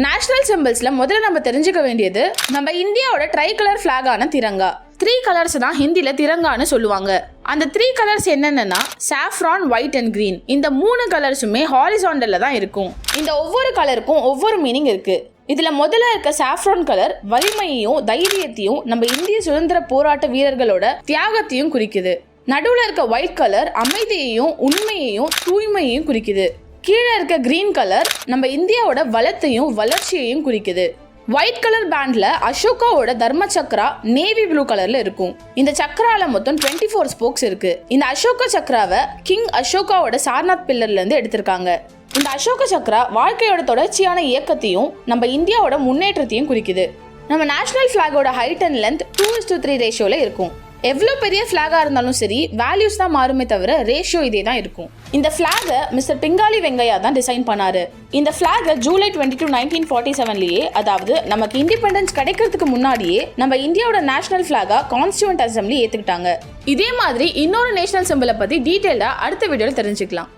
National சிம்பிள்ஸில் முதல்ல நம்ம தெரிஞ்சுக்க வேண்டியது நம்ம இந்தியாவோட ட்ரை கலர் ஃப்ளாகான திரங்கா. த்ரீ கலர்ஸ் தான் ஹிந்தியில் திரங்கான்னு சொல்லுவாங்க. அந்த த்ரீ கலர்ஸ் என்னென்னா சாஃப்ரான் ஒயிட் அண்ட் க்ரீன் இந்த மூணு கலர்ஸுமே ஹாரிசாண்டலில் தான் இருக்கும். இந்த ஒவ்வொரு கலருக்கும் ஒவ்வொரு மீனிங் இருக்குது இதில் முதல்ல இருக்க சாஃப்ரான் கலர் வலிமையையும் தைரியத்தையும் நம்ம இந்திய சுதந்திர போராட்ட வீரர்களோட தியாகத்தையும் குறிக்குது. நடுவில் இருக்க ஒயிட் கலர் அமைதியையும் உண்மையையும் தூய்மையையும் குறிக்குது. கீழே இருக்க கிரீன் கலர் நம்ம இந்தியாவோட வளத்தையும் வளர்ச்சியையும் குறிக்குது. ஒயிட் கலர் பேண்ட்ல அசோகாவோட தர்ம சக்ரா நேவி ப்ளூ கலர்ல இருக்கும். இந்த சக்ரால மொத்தம் 24 ஃபோர் ஸ்போக்ஸ் இருக்கு. இந்த அசோக சக்ராவை கிங் அசோகாவோட சார்நாத் பில்லர்ல இருந்து எடுத்திருக்காங்க. இந்த அசோக சக்ரா வாழ்க்கையோட தொடர்ச்சியான இயக்கத்தையும் நம்ம இந்தியாவோட முன்னேற்றத்தையும் குறிக்குது. நம்ம national ஃபிளாகோட height and length two is to three ரேஷியோல இருக்கும். எவ்வளோ பெரிய ஃப்ளாகாக இருந்தாலும் சரி வேல்யூஸ் தான் மாறுமே தவிர ரேஷியோ இதே தான் இருக்கும். இந்த ஃப்ளாகை மிஸ்டர் பிங்காலி வெங்கையா தான் டிசைன் பண்ணாரு. இந்த ஃப்ளாகை July twenty two nineteen forty செவன்லேயே அதாவது நமக்கு இண்டிபெண்டன்ஸ் கிடைக்கிறதுக்கு முன்னாடியே நம்ம இந்தியாவோட நேஷனல் ஃப்ளாகாக கான்ஸ்டியூண்ட் அசம்பிளி ஏற்றுக்கிட்டாங்க இதே மாதிரி இன்னொரு நேஷனல் சிம்பிளை பற்றி டீட்டெயிலாக அடுத்த வீடியோவில் தெரிஞ்சுக்கலாம்.